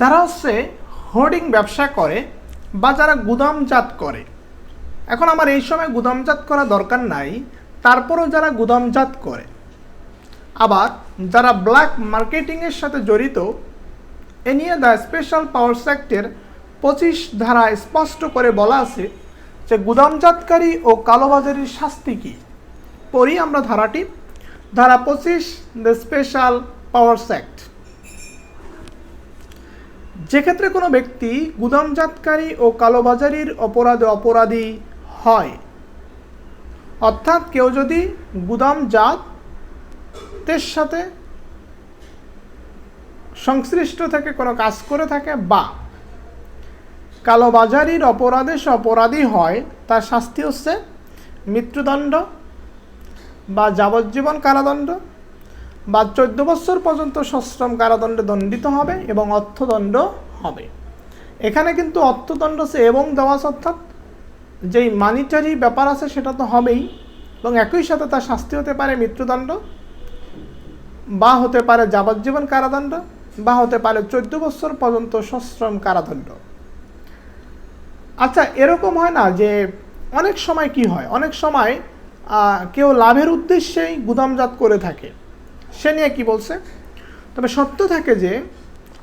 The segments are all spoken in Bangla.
যারা হচ্ছে হোর্ডিং ব্যবসা করে বা যারা গুদামজাত করে। এখন আমার এই সময় গুদামজাত করা দরকার নাই, তারপরও যারা গুদামজাত করে। আবার যারা ব্ল্যাক মার্কেটিংয়ের সাথে জড়িত, এ নিয়ে দ্য স্পেশাল পাওয়ার সেক্টর পঁচিশ ধারা স্পষ্ট করে বলা আছে যে গুদামজাতকারী ও কালোবাজারির শাস্তি কী? পড়ি আমরা ধারাটি। ধারা পঁচিশ দ্য স্পেশাল পাওয়ার সেক্ট যেক্ষেত্রে কোনো ব্যক্তি গুদামজাতকারী ও কালোবাজারির অপরাধে অপরাধী হয়, অর্থাৎ কেউ যদি গুদামজাতের সাথে সংশ্লিষ্ট থেকে কোনো কাজ করে থাকে বা কালোবাজারির অপরাধে সে অপরাধী হয়, তার শাস্তি হচ্ছে মৃত্যুদণ্ড বা যাবজ্জীবন কারাদণ্ড। বা চোদ্দ বছর পর্যন্ত সশ্রম কারাদণ্ডে দণ্ডিত হবে এবং অর্থদণ্ড হবে। এখানে কিন্তু অর্থদণ্ড সে এবং দেওয়া অর্থাৎ যেই মানিটারি ব্যাপার আছে সেটা তো হবেই এবং একই সাথে তার শাস্তি হতে পারে মৃত্যুদণ্ড, বা হতে পারে যাবজ্জীবন কারাদণ্ড, বা হতে পারে চোদ্দ বছর পর্যন্ত সশ্রম কারাদণ্ড। আচ্ছা এরকম হয় না যে অনেক সময় কি হয়? অনেক সময় কেউ লাভের উদ্দেশ্যেই গুদামজাত করে থাকে। সে নিয়ে কি বলছে? তবে সত্য থাকে যে,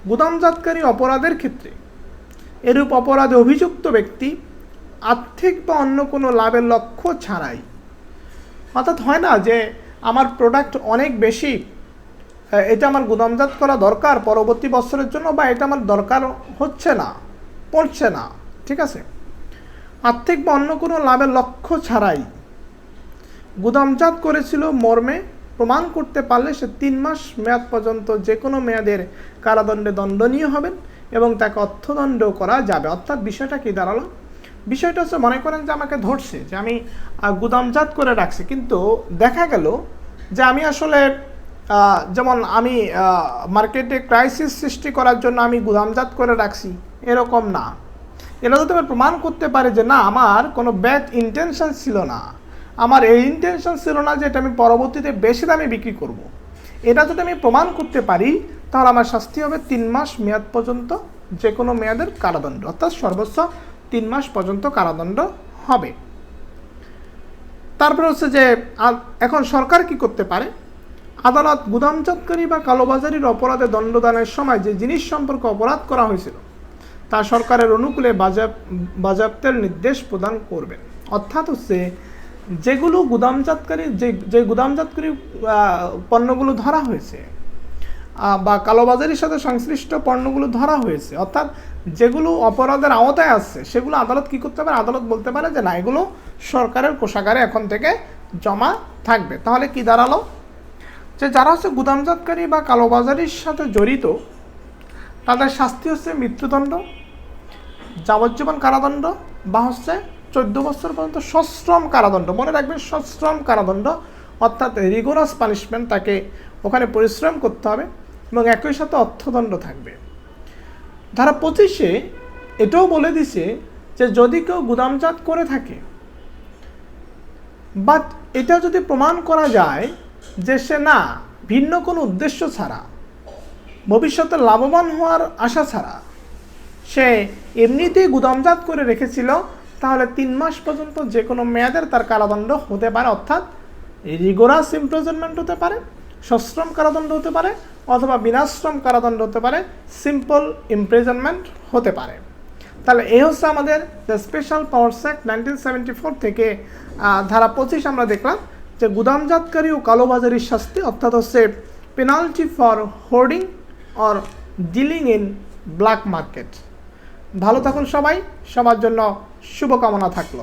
গুদামজাতকারী অপরাধের ক্ষেত্রে এরূপ অপরাধে অভিযুক্ত ব্যক্তি আর্থিক বা অন্য কোনো লাভের লক্ষ্য ছাড়াই। অর্থাৎ হয় না যে, আমার প্রোডাক্ট অনেক বেশি এটা আমার গুদামজাত করা দরকার পরবর্তী বছরের জন্য বা এটা আমার দরকার হচ্ছে না, পড়ছে না, ঠিক আছে? আর্থিক বা অন্য কোনো লাভের লক্ষ্য ছাড়াই গুদামজাত করেছিল মর্মে প্রমাণ করতে পারলে সে তিন মাস মেয়াদ পর্যন্ত যে কোনো মেয়াদের কারাদণ্ডে দণ্ডনীয় হবেন এবং তাকে অর্থদণ্ড করা যাবে। অর্থাৎ বিষয়টা কি দাঁড়াল? বিষয়টা হচ্ছে, মনে করেন যে আমাকে ধরছে, যে আমি গুদামজাত করে রাখছি। কিন্তু দেখা গেল যে আমি আসলে যেমন আমি মার্কেটে ক্রাইসিস সৃষ্টি করার জন্য আমি গুদামজাত করে রাখছি, এরকম না। এটা যদি প্রমাণ করতে পারে যে না, আমার কোনো ব্যাড ইন্টেনশন ছিল না আমার এই ইন্টেনশন ছিল না যে এটা আমি পরবর্তীতে বেশি দামে বিক্রি করব। এটা যদি আমি প্রমাণ করতে পারি, তাহলে আমার শাস্তি হবে তিন মাস মেয়াদ পর্যন্ত যে কোনো মেয়াদের কারাদণ্ড, অর্থাৎ সর্বোচ্চ তিন মাস পর্যন্ত কারাদণ্ড হবে। তারপরে হচ্ছে যে এখন সরকার কি করতে পারে? আদালত গুদামজাতকারী বা কালোবাজারির অপরাধে দণ্ডদানের সময় যে জিনিস সম্পর্কে অপরাধ করা হয়েছিল, তা সরকারের অনুকূলে বাজাব বাজাপ্তের নির্দেশ প্রদান করবেন অর্থাৎ হচ্ছে যেগুলো গুদামজাতকারী, যে যে গুদামজাতকারী পণ্যগুলো ধরা হয়েছে বা কালোবাজারির সাথে সংশ্লিষ্ট পণ্যগুলো ধরা হয়েছে, অর্থাৎ যেগুলো অপরাধের আওতায় আসছে, সেগুলো আদালত কি করতে পারে? আদালত বলতে পারে যে, না, এগুলো সরকারের কোষাগারে এখন থেকে জমা থাকবে। তাহলে কি দাঁড়াল? যে, যারা হচ্ছে গুদামজাতকারী বা কালোবাজারির সাথে জড়িত, তাদের শাস্তি হচ্ছে মৃত্যুদণ্ড, যাবজ্জীবন কারাদণ্ড, বা হচ্ছে চোদ্দ বছর পর্যন্ত সশ্রম কারাদণ্ড, মনে রাখবেন সশ্রম কারাদণ্ড, অর্থাৎ রিগোরাস পানিশমেন্ট তাকে ওখানে পরিশ্রম করতে হবে এবং একই সাথে অর্থদণ্ড থাকবে। ধারা পঁচিশে এটাও বলে দিছে যে যদি কেউ গুদামজাত করে থাকে বাট এটা যদি প্রমাণ করা যায় যে সে না, ভিন্ন কোনো উদ্দেশ্য ছাড়া, ভবিষ্যতে লাভবান হওয়ার আশা ছাড়া, সে এমনিতেই গুদামজাত করে রেখেছিল তাহলে তিন মাস পর্যন্ত যে কোনো মেয়াদের তার কারাদণ্ড হতে পারে, অর্থাৎ রিগোরাস ইমপ্রেজনমেন্ট হতে পারে, সশ্রম কারাদণ্ড হতে পারে, অথবা বিনাশ্রম কারাদণ্ড হতে পারে সিম্পল ইমপ্রেজনমেন্ট হতে পারে। তাহলে এই হচ্ছে আমাদের the special power act nineteen seventy four থেকে ধারা পঁচিশ আমরা দেখলাম যে গুদামজাতকারী ও কালোবাজারির শাস্তি, অর্থাৎ হচ্ছে penalty for hoarding or dealing in black market ভালো থাকুন সবাই সবার জন্য শুভকামনা থাকল।